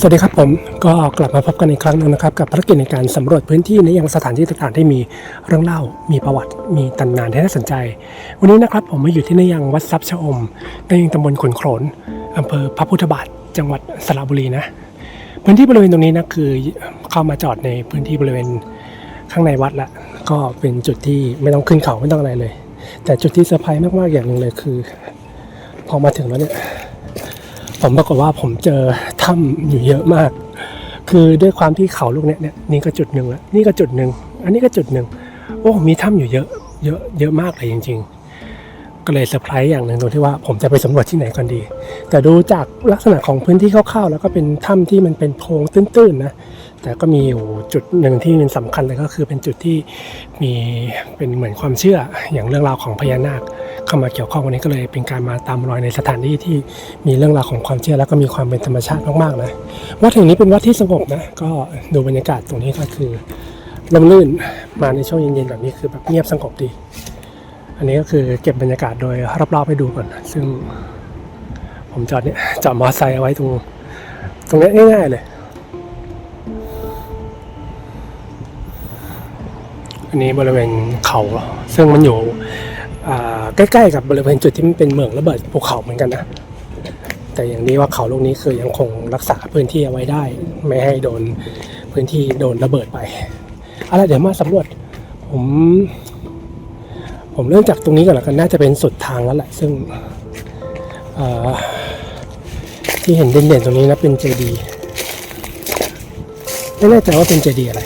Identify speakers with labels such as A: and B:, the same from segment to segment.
A: สวัสดีครับผมก็กลับมาพบกันอีกครั้งหนึงนะครับ กับภารกิจในการสำรวจพื้นที่ในยังสถานที่ต่างๆที่มีเรื่องเล่า มีประวัติ มีตำนานที่น่าสนใจ วันนี้นะครับผมมาอยู่ที่ในยังวัดทรัพย์ชะอมในยังตำบลขุนโขนอำเภอพระพุทธบาทจังหวัดสระบุรีนะพื้นที่บริเวณตรงนี้นะคือเข้ามาจอดในพื้นที่บริเวณข้างในวัดละก็เป็นจุดที่ไม่ต้องขึ้นเขาไม่ต้องอะไรเลย แต่จุดที่เซอร์ไพรส์มากๆอย่างหนึ่งเลยคือ พอมาถึงแล้วเนี่ย ผมปรากฏว่าผมเจอถ้ำอยู่เยอะมาก คือด้วยความที่เขาลูกเนี้ยเนี่ยนี่ก็จุดหนึ่งแล้วนี่ก็จุดหนึ่งอันนี้ก็จุดหนึ่งโอ้มีถ้ำอยู่เยอะเยอะเยอะมากเลยจริง ๆ ก็เลยเซอร์ไพรส์อย่างหนึ่งตรงที่ว่าผมจะไปสำรวจที่ไหนก่อนดี แต่ดูจากลักษณะของพื้นที่คร่าวๆแล้วก็เป็นถ้ำที่มันเป็นโพรงตื้นๆนะ แต่ก็มีอยู่จุดหนึ่งที่มันสำคัญเลยก็คือเป็นจุดที่มีเป็นเหมือนความเชื่ออย่างเรื่องราวของพญานาคเข้ามาเกี่ยวข้องวันนี้ก็เลยเป็นการมาตามรอยในสถานที่ที่มีเรื่องราวของความเชื่อแล้วก็มีความเป็นธรรมชาติมากๆนะวัดแห่งนี้เป็นวัดที่สงบนะก็ดูบรรยากาศตรงนี้ก็คือลมลื่นมาในช่วงเย็นๆแบบนี้คือแบบเงียบสงบดี อันนี้ก็คือเก็บบรรยากาศโดยรอบๆให้ดูก่อน ซึ่งผมจอดเนี่ยจอดมอเตอร์ไซค์เอาไว้ตรงตรงนี้ง่ายๆเลย อันนี้บริเวณเขาซึ่งมันอยู่ใกล้ๆกับบริเวณจุดที่มันเป็นเหมืองระเบิดภูเขาเหมือนกันนะ แต่อย่างนี้ว่าเขาลูกนี้คือยังคงรักษาพื้นที่เอาไว้ได้ ไม่ให้โดนพื้นที่โดนระเบิดไปเอาละเดี๋ยวมาสำรวจ ผม ผมเริ่มจากตรงนี้ก่อนล้วกันน่าจะเป็นสุดทางแล้วแหละ ซึ่งที่เห็นเด่นๆตรงนี้นะเป็นเจดีไม่แน่ใจว่าเป็นเจดีอะไร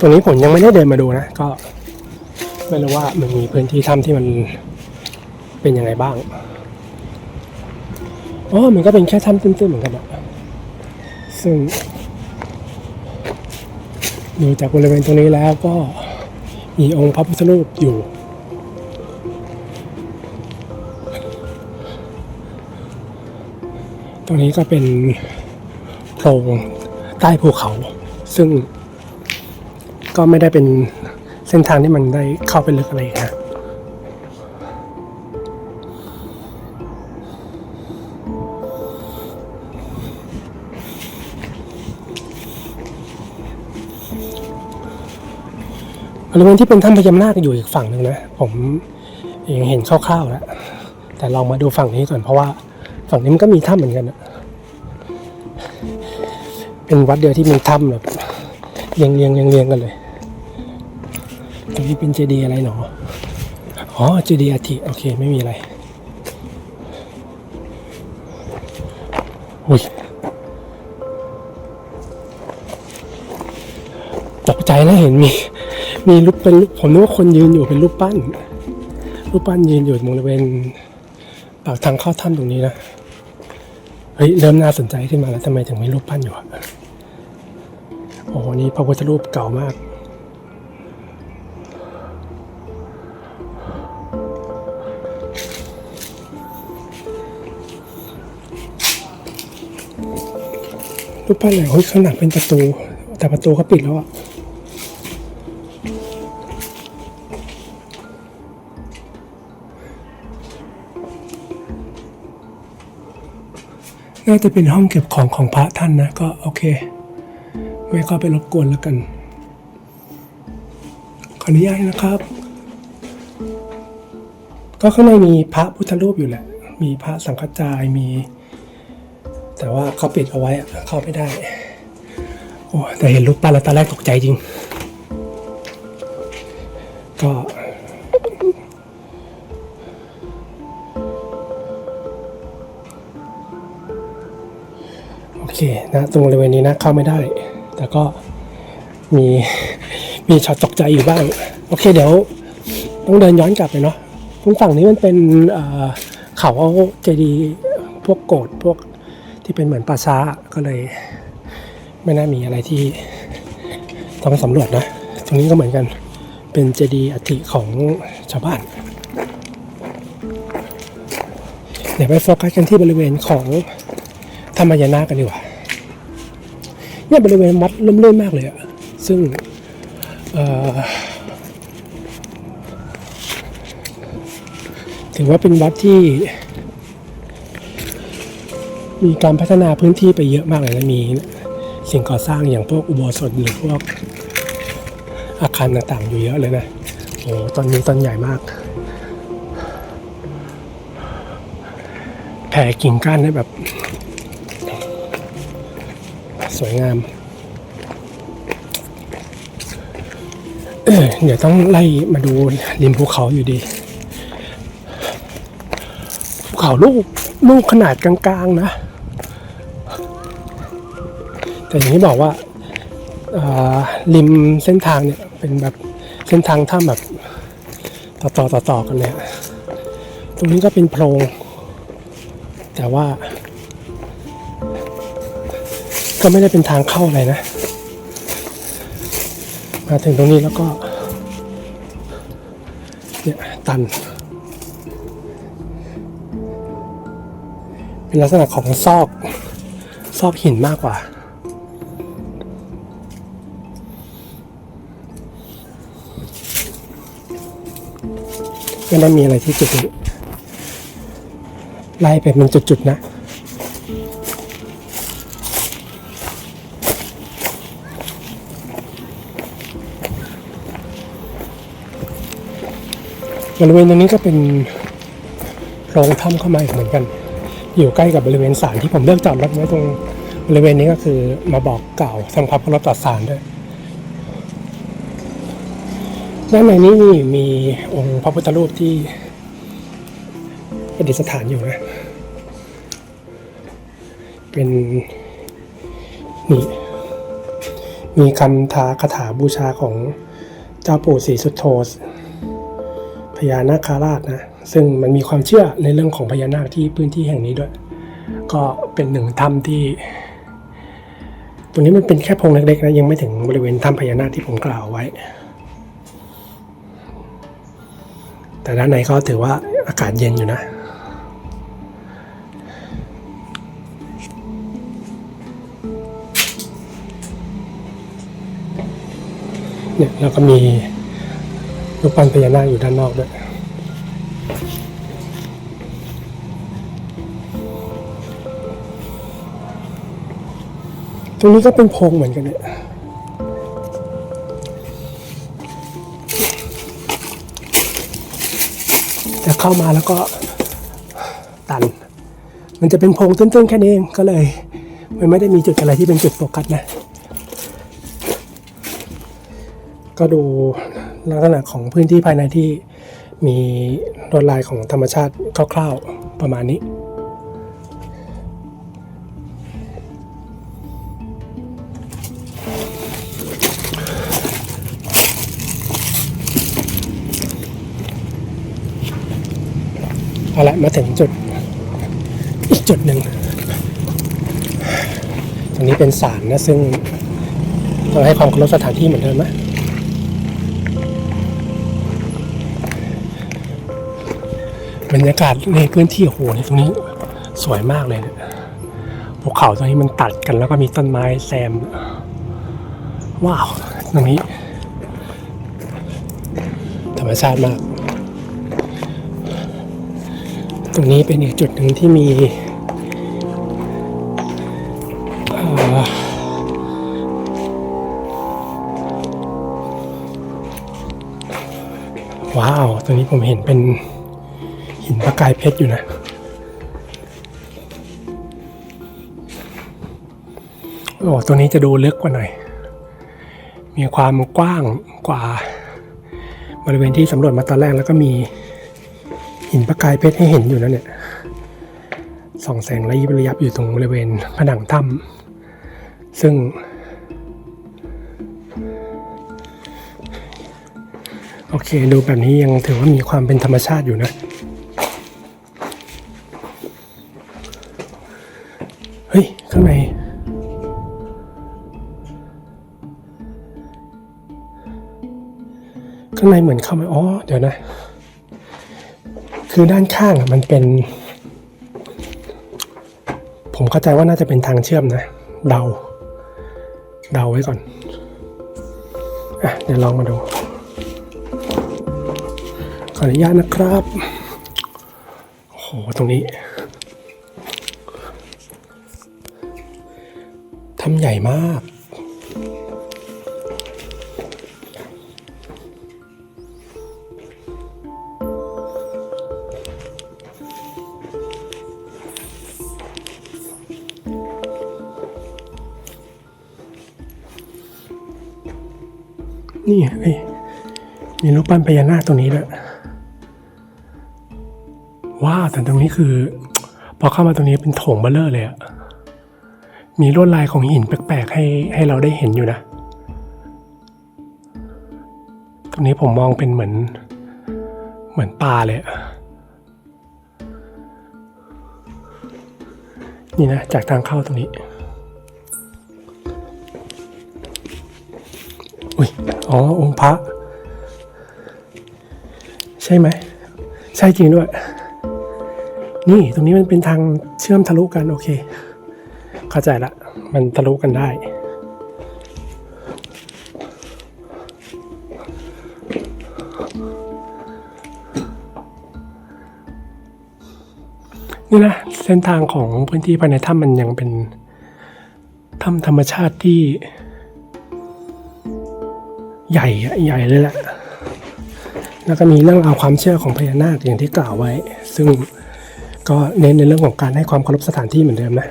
A: ตรงนี้ผมยังไม่ได้เดินมาดูนะ ก็ไม่รู้ว่ามันมีพื้นที่ถ้ำที่มันเป็นยังไงบ้างอ๋อมันก็เป็นแค่ถ้ำตื้นๆเหมือนกันอะซึ่งดูจากบริเวณตรงนี้แล้วก็มีองค์พระพุทธรูปอยู่ ตรงนี้ก็เป็นโพรงใต้ภูเขา ซึ่ง ก็ไม่ได้เป็นเส้นทางที่มันได้เข้าไปลึกอะไรนะบริเวณที่เป็นถ้ำพญานาคอยู่อีกฝั่งหนึ่งนะ ผมเองเห็นคร่าวๆแล้วแต่ลองมาดูฝั่งนี้ก่อนเพราะว่าฝั่งนี้มันก็มีถ้ำเหมือนกันนะเป็นวัดเดียวที่มีถ้ำแบบเรียงเรียงเรียงเรียงกันเลย นี้เป็นเจดีย์อะไรหนออ๋อ เจดีย์อาทิโอเค ไม่มีอะไร อุ้ย ตกใจแล้วเห็นมี มีรูปเป็นรูปผมนึกว่าคนยืนอยู่เป็นรูปปั้น รูปปั้นยืนอยู่บริเวณปากทางเข้าถ้ำตรงนี้นะ เฮ้ย เริ่มน่าสนใจขึ้นมาแล้วทำไมถึงมีรูปปั้นอยู่อะโอ้โห นี่พระพุทธรูปเก่ามาก รูปปั้นอะไรเฮ้ยข้างหลังเป็นประตู แต่ประตูเขาปิดแล้วอะน่าจะเป็นห้องเก็บของของพระท่านนะ ก็โอเค ไม่ก็ไปรบกวนแล้วกัน ขออนุญาตนะครับ ก็ข้างในมีพระพุทธรูปอยู่แหละ มีพระสังฆจายมี แต่ว่าเขาปิดเอาไว้เข้าไม่ได้ โอ้แต่เห็นรูปปั้นแล้วตอนแรกตกใจจริง ก็โอเคนะตรงบริเวณนี้นะเข้าไม่ได้ แต่ก็มีมีช็อตตกใจอยู่บ้าง โอเคเดี๋ยวต้องเดินย้อนกลับไปเนาะตรงฝั่งนี้มันเป็นเอ่อเขาเจดี พวกโกดพวก ที่เป็นเหมือนป่าช้าก็เลย ไม่น่ามีอะไรที่ต้องสำรวจนะ ตรงนี้ก็เหมือนกันเป็นเจดีย์อัฐิของชาวบ้าน เดี๋ยวไปโฟกัสกันที่บริเวณของธรรมยานากันดีกว่าเนี่ยบริเวณวัดร่มรื่นมากเลยอะซึ่งถือว่าเป็นวัดที่ มีการพัฒนาพื้นที่ไปเยอะมากเลยนะมีสิ่งก่อสร้างอย่างพวกอุโบสถหรือพวกอาคารต่างๆ อยู่เยอะเลยนะโอ้ต้นนี้ต้นใหญ่มาก แผ่กิ่งก้านได้แบบ สวยงามออเดี๋ยวต้องไล่มาดูริมภูเขาอยู่ดีภูเขาลูกลูกขนาดกลางๆนะ แต่อย่างที่บอกว่าริมเส้นทางเนี่ยเป็นแบบเส้นทางถ้ำแบบต่อต่อต่อต่อกันเนี่ยตรงนี้ก็เป็นโพรง แต่ว่า ก็ไม่ได้เป็นทางเข้าอะไรนะ มาถึงตรงนี้แล้วก็ เนี่ยตัน เป็นลักษณะของซอก ซอกหินมากกว่า ไม่ได้มีอะไรที่จุดนี้ไล่ไปเป็นจุดๆนะบริเวณตรงนี้ก็เป็นโพรงถ้ำเข้ามาอีกเหมือนกัน อยู่ใกล้กับบริเวณศาลที่ผมเลือกจอดรถไว้ตรงบริเวณนี้ก็คือมาบอกกล่าวทำความเคารพต่อศาลด้วย ด้านในนี้มีมีองค์พระพุทธรูปที่ประดิษฐานอยู่นะ เป็นนี่มีคำทาคาถาบูชาของเจ้าปู่ศรีสุโธพญานาคราชนะ ซึ่งมันมีความเชื่อในเรื่องของพญานาคที่พื้นที่แห่งนี้ด้วย ก็เป็นหนึ่งถ้ำที่ ตรงนี้มันเป็นแค่โพรงเล็กๆนะยังไม่ถึงบริเวณถ้ำพญานาคที่ผมกล่าวไว้ แต่ด้านในก็ถือว่าอากาศเย็นอยู่นะเนี่ยแล้วก็มีรูปปั้นพญานาคอยู่ด้านนอกด้วยตรงนี้ก็เป็นโพรงเหมือนกันเนี่ย เข้ามาแล้วก็ตัน มันจะเป็นโพรงตื้นๆแค่นี้เองก็เลย มันไม่ได้มีจุดอะไรที่เป็นจุดโฟกัสนะ ก็ดูลักษณะของพื้นที่ภายในที่มีลวดลายของธรรมชาติคร่าวๆประมาณนี้ มาถึงจุดอีกจุดหนึ่งตรงนี้เป็นศาลนะซึ่งต้องให้ความเคารพสถานที่เหมือนเดิมนะบรรยากาศในพื้นที่โหในตรงนี้สวยมากเลยเนี่ยภูเขาตรงนี้มันตัดกันแล้วก็มีต้นไม้แซม ว้าว ตรงนี้ ธรรมชาติมาก รงนี้เป็นอีกจุดหนึ่งที่มีว้าว ตรงนี้ผมเห็นเป็นหินประกายเพชรอยู่นะโอ้ตรงนี้จะดูลึกกว่าหน่อย มีความกว้างกว่าบริเวณที่สำรวจมาตอนแรกแล้วก็มี หินประกายเพชรให้เห็นอยู่นะเนี่ยส่องแสงระยิบระยับอยู่ตรงบริเวณผนังถ้ำซึ่ง โอเคดูแบบนี้ยังถือว่ามีความเป็นธรรมชาติอยู่นะเฮ้ย ข้างในข้างในเหมือนเข้ามาอ๋อ เดี๋ยวนะ คือด้านข้างมันเป็น ผมเข้าใจว่าน่าจะเป็นทางเชื่อมนะ เดา เดาไว้ก่อนอะเดี๋ยวลองมาดู ขออนุญาตนะครับโหตรงนี้ทำใหญ่มาก มีรูปปั้นพญานาคตรงนี้ด้วยว้าวแต่ตรงนี้คือ พอเข้ามาตรงนี้เป็นโถงเบลเลอร์เลยอะมีลวดลายของหินแปลกๆให้ให้เราได้เห็นอยู่นะ ตรงนี้ผมมองเป็นเหมือน เหมือนปลาเลยนี่นะจากทางเข้าตรงนี้ อุ้ย อ๋อ องค์พระ ช่ไหม ใช่จริงด้วย นี่ตรงนี้มันเป็นทางเชื่อมทะลุกันโอเค เข้าใจละ มันทะลุกันได้นี่นะเส้นทางของพื้นที่ภายในถ้ำมันยังเป็นถ้ำธรรมชาติที่ ใหญ่ใหญ่เลยแหละ แล้วก็มีเรื่องราความเชื่อของพญานาคอย่างที่กล่าวไว้ ซึ่งก็เน้นในเรื่องของการให้ความเคารพสถานที่เหมือนเดิมนะ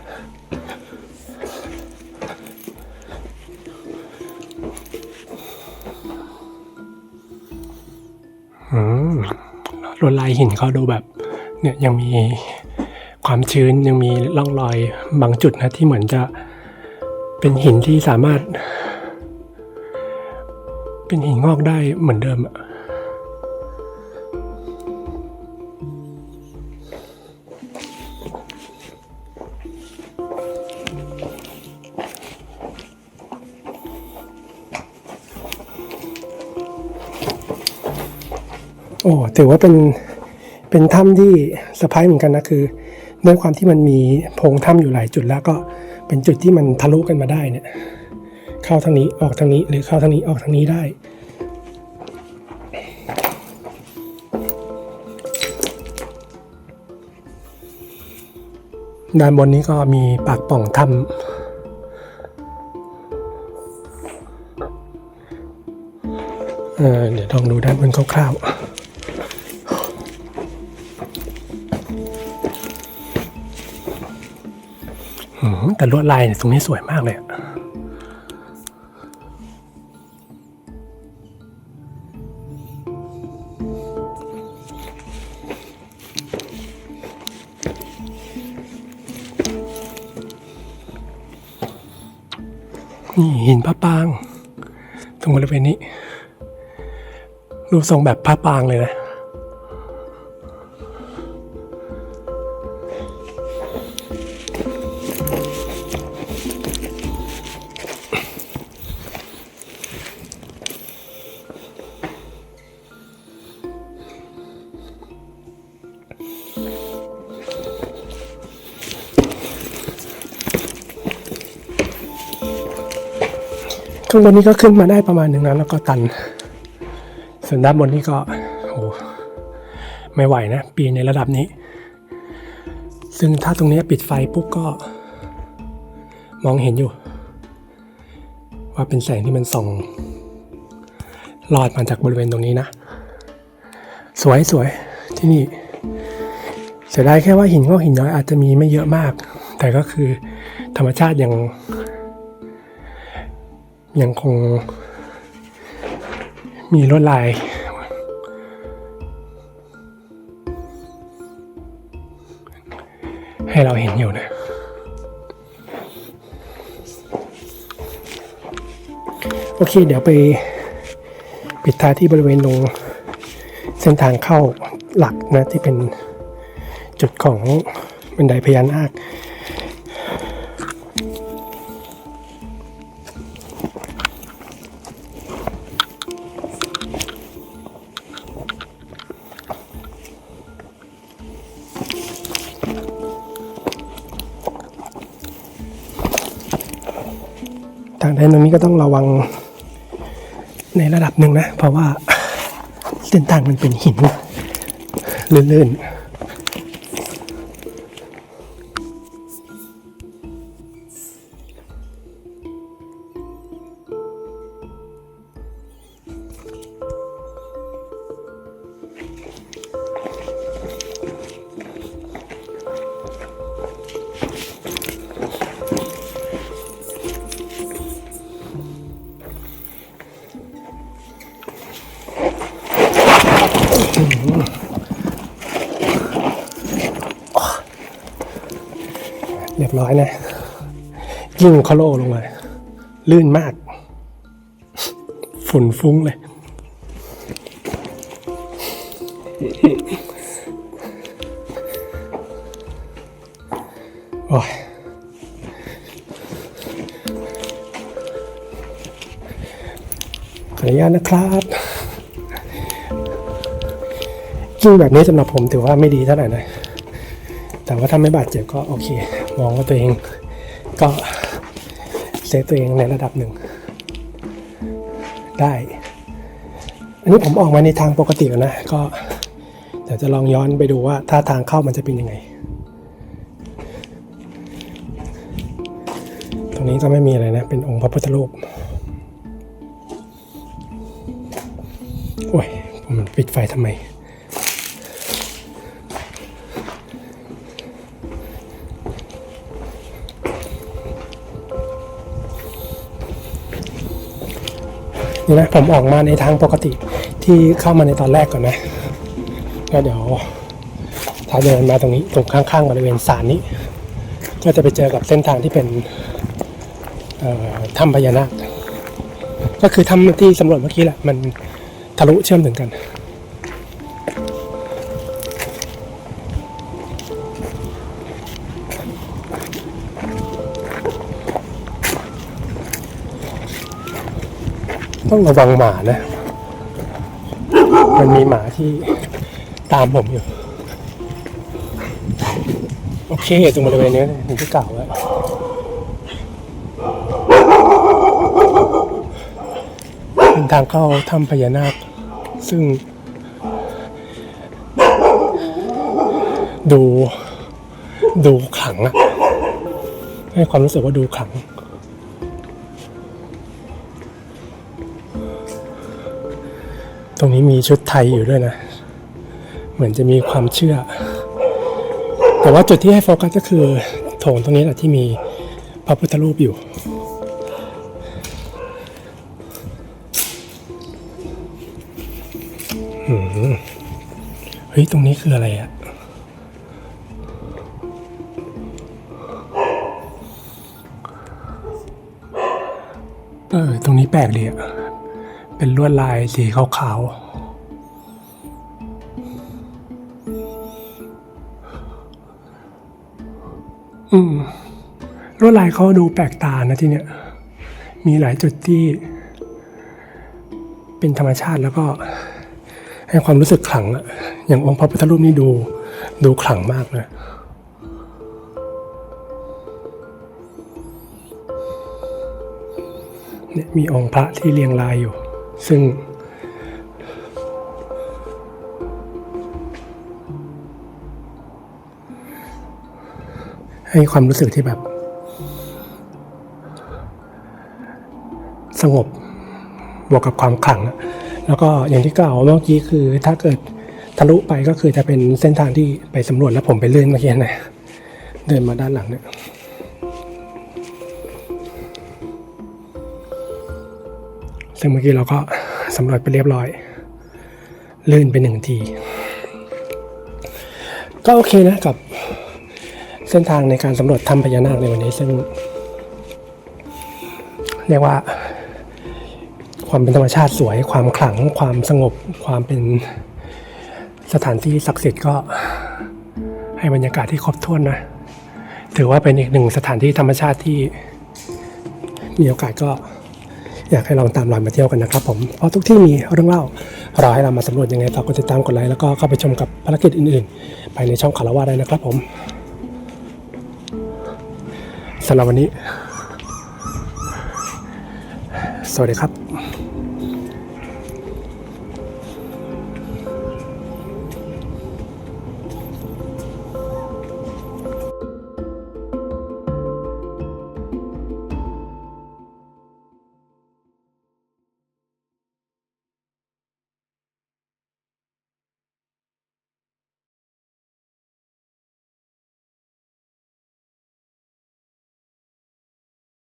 A: อืมลวดลายหินเขาดูแบบ เนี่ยยังมีความชื้นยังมีร่องรอยบางจุดนะที่เหมือนจะเป็นหินที่สามารถ เป็นหินงอกได้เหมือนเดิมอะ อ้ถือว่าเป็นเป็นถ้ำที่เซอร์ไพรส์เหมือนกันนะคือด้วยความที่มันมีโพรงถ้ำอยู่หลายจุดแล้วก็เป็นจุดที่มันทะลุกันมาได้เนี่ยเข้าทางนี้ออกทางนี้หรือเข้าทางนี้ออกทางนี้ได้ด้านบนนี้ก็มีปากป่องถ้ำเออเดี๋ยวลองดูด้านบนคร่าวๆ แต่ลวดลายตรงนี้สวยมากเลยนี่หินพระปาง ตรงบริเวณนี้ รูปทรงแบบพระปางเลยนะ ข้างบนนี้ก็ขึ้นมาได้ประมาณหนึ่งนะแล้วก็ตัน ส่วนด้านบนนี้ก็โอ้ไม่ไหวนะ ปีในระดับนี้ ซึ่งถ้าตรงนี้ปิดไฟปุ๊บก็ มองเห็นอยู่ ว่าเป็นแสงที่มันส่องลอดมาจากบริเวณตรงนี้นะ สวยสวยที่นี่เสียดายแค่ว่าหินงอกหินย้อยอาจจะมีไม่เยอะมาก แต่ก็คือธรรมชาติยัง ยังคงมีลวดลายให้เราเห็นอยู่นะ โอเค เดี๋ยวไปปิดท้ายที่บริเวณตรงเส้นทางเข้าหลักนะ ที่เป็นจุดของบันไดพญานาค มันตรงนี้ก็ต้องระวังในระดับหนึ่งนะ เพราะว่าเส้นทางมันเป็นหินลื่น ร้อยนะ ยิ่งเขโลลงมา ลื่นมาก ฝุ่นฟุ้งเลย โอ้ยขออนุญาตนะครับยิ่งแบบนี้สำหรับผมถือว่าไม่ดีเท่าไหร่นะ แต่ว่าถ้าไม่บาดเจ็บก็โอเค มองว่าตัวเองก็เซฟตัวเองในระดับหนึ่ง ได้ อันนี้ผมออกมาในทางปกติแล้วนะ ก็เดี๋ยวจะลองย้อนไปดูว่าถ้าทางเข้ามันจะเป็นยังไง ตรงนี้ก็ไม่มีอะไรนะ เป็นองค์พระพุทธรูปโอ้ย ผมปิดไฟทำไม นี่นะผมออกมาในทางปกติที่เข้ามาในตอนแรกก่อนนะแล้วเดี๋ยวถ้าเดินมาตรงนี้ตรงข้างๆบริเวณศาลนี้ ก็จะไปเจอกับเส้นทางที่เป็นถ้ำพญานาคก็คือถ้ำที่สำรวจเมื่อกี้แหละมันทะลุเชื่อมถึงกัน ต้องระวังหมานะ มันมีหมาที่ตามผมอยู่ โอเคตรงบริเวณนี้ถึงที่เก่าแล้วเป็นทางเข้าถ้ำพญานาค ซึ่ง ดูดูขลังอะให้ความรู้สึกว่าดูขลัง ตรงนี้มีชุดไทยอยู่ด้วยนะ เหมือนจะมีความเชื่อ แต่ว่าจุดที่ให้โฟกัสก็คือโถงตรงนี้แหละที่มีพระพุทธรูปอยู่เฮ้ย ตรงนี้คืออะไรอะเออ ตรงนี้แปลกดีอะ เป็นลวดลายสีขาวๆ อืม ลวดลายเขาดูแปลกตานะที่เนี้ย มีหลายจุดที่ เป็นธรรมชาติแล้วก็ ให้ความรู้สึกขลังอะอย่างองค์พระพุทธรูปนี่ดูดูขลังมากเลยเนี่ยมีองค์พระที่เรียงรายอยู่ ซึ่ง ให้ความรู้สึกที่แบบ สงบบวกกับความขลัง แล้วก็อย่างที่กล่าวเมื่อกี้คือถ้าเกิดทะลุไปก็คือจะเป็นเส้นทางที่ไปสำรวจแล้วผมไปเลื่อนเมื่อกี้นะเดินมาด้านหลังเนี่ย ซึ่งเมื่อกี้เราก็สำรวจไปเรียบร้อย ลื่นไปหนึ่งที ก็โอเคนะกับเส้นทางในการสำรวจถ้ำพญานาคในวันนี้ ซึ่ง เรียกว่า ความเป็นธรรมชาติสวย ความขลัง ความสงบ ความเป็นสถานที่ศักดิ์สิทธิ์ก็ให้บรรยากาศที่ครบถ้วนนะ ถือว่าเป็นอีกหนึ่งสถานที่ธรรมชาติที่มีโอกาสก็ อยากให้ลองตามรอยมาเที่ยวกันนะครับผมเพราะทุกที่มีเรื่องเล่ารอให้เรามาสำรวจยังไงฝากกดติดตามกดไลค์แล้วก็เข้าไปชมกับภารกิจอื่นๆ ไปในช่องคารวะได้นะครับผมสำหรับวันนี้ สวัสดีครับ